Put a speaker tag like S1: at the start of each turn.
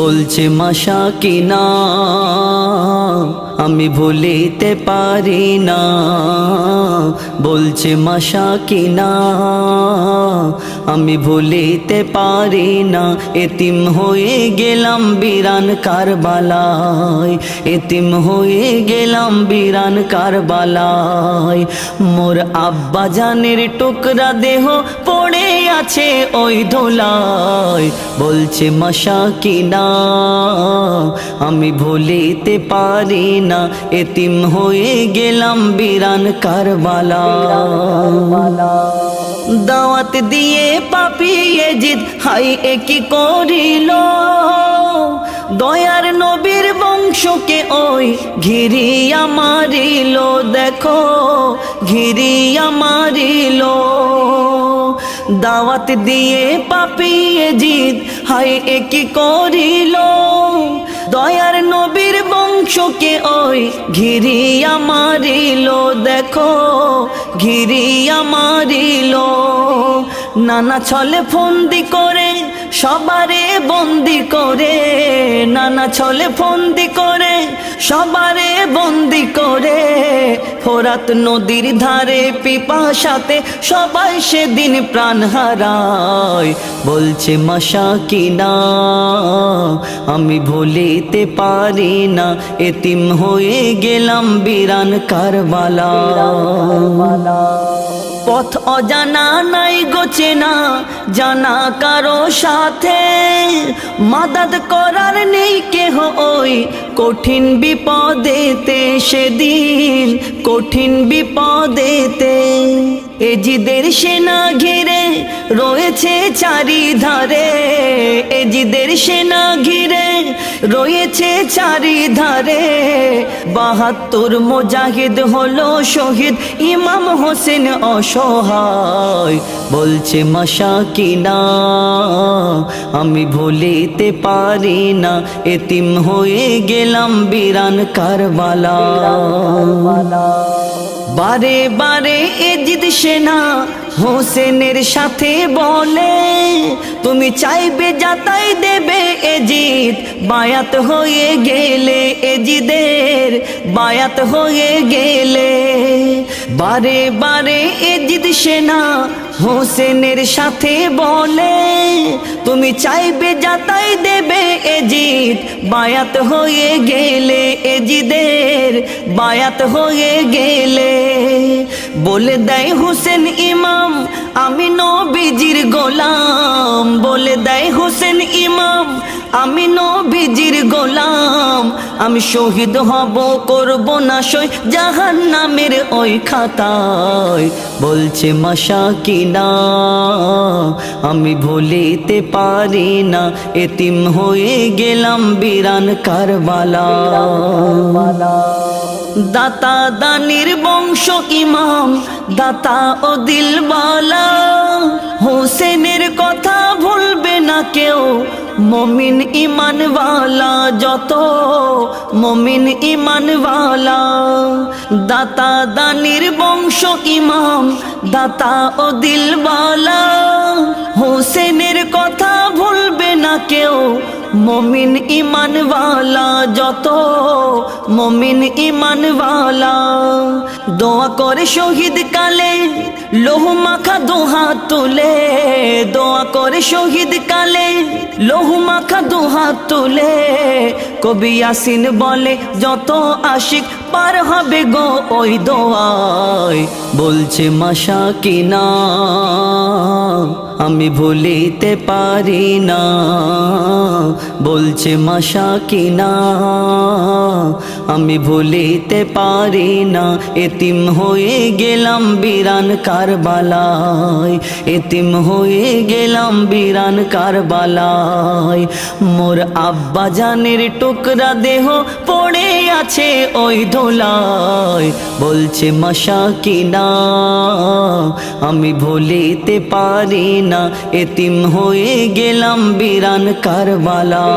S1: বলছে, মাসা কিনা, আমি ভুলিতে পারি না। বলছে, মাসা কিনা, আমি ভুলিতে পারি না। এতিম হয়ে গেলাম বিরান কারবালায়, এতিম হয়ে গেলাম বিরান কারবালায়। মোর আব্বা জানের টুকরা দেহ পড়ে আছে ওই ধোলায়। বলছে মশা কিনা আমি ভুলিতে পারি না, এতিম হয়ে গেলাম বিরান কারবালা। দাওয়াত দিয়ে পাপিয়ে জিদ হাই একি করিল? দয়ার নবীর বংশকে ওই ঘিরিয়া মারিল, দেখো, ঘিরিয়া মারিল। দাওয়াত দিয়ে পাপিয়ে হাই একি করিল? দয়ার নবীর বংশকে ওই ঘিরিয়া মারিল। দেখো, ঘিরিয়া মারিল। নানা ছলে ফন্দি করে সবারে বন্দি করে, নানা ছলে ফন্দি করে, সবারে বন্দি করে। ফোরাত নদীর ধারে পিপাসাতে সবাই সেদিন প্রাণ হারায়। বলছে মশা কিনা, আমি ভুলিতে পারি না। এতিম হয়ে গেলাম বিরান কারবালা। পথ অজানা নাই গোছে না জানা কারও সাথে। মাদাদ করার নেই কেহ ওই, কঠিন বিপদেতে সেদিন, কঠিন বিপদেতে। এজিদের সেনা ঘিরে রয়েছে চারিধারে। এজিদের সেনা ঘিরে রয়েছে চারিধারে। বাহাত্তর মোজাহিদ হলো শহীদ ইমাম হোসেন অসহায়। বলছে, মশা কিনা, আমি ভুলিতে পারি না। এতিম হয়ে গেলাম বিরান কারবালা। বারে বারে এজিদ সেনা হোসেনের সাথে বলে, তুমি চাইবে যাতাই দেবে এজিদ বায়াত হয়ে গেলে এজিদের বায়াত হয়ে গেলে বারে বারে এজিদ সেনা হোসেনের সাথে বলে, তুমি চাইবে যাতাই দেবে এজিদ। বায়াত হয়ে গেলে এজিদের, বায়াত হয়ে গেলে। বলে দেয় হোসেন ইমাম, আমি নবীজির গোলাম। বলে দেয় হোসেন ইমাম আমি নবীজির গোলাম, আমি শহীদ হব, করব না সই জাহান নামের ওই খাতায়। বলছে, মশা কিনা, আমি ভুলিতে পারি না, এতিম হয়ে গেলাম বিরান কারবালা। দাতা দানির বংশ ইমাম, দাতা ও দিলবালা। হোসেনের কথা ভুলবে না কেউ মমিন ইমানওয়ালা, যত মমিন ইমানওয়ালা। দাতা দানির বংশ ইমাম, দাতা ও দিলওয়ালা। হোসেনের কথা ভুলবে না কেউ, মমিন ইমানওয়ালা, যত মমিন ইমানওয়ালা। দোয়া করে শহীদ কালে লোহ মাখা দোহা তুলে, দোয়া শহীদ কালে লহু মাখা দোহা তুলে কবি আসিন বলে যত আশিক পার হবে গো ওই দোয়ায়, বলছে মাসা কিনা, আমি ভুলিতে পারি না। বলছে মাসা কিনা, আমি ভুলিতে পারি না। এতিম হয়ে গেলাম বিরান কারবালায়, এতিম হয়ে গেলাম বিরান কারবালায়। মোর আব্বা জানের টুকরা দেহ পড়ে আছে ওই ধোলায় বলছে মশা কিনা। আমি ভুলিতে পারি না এতিম হয়ে গেলাম বিরান কারবালা।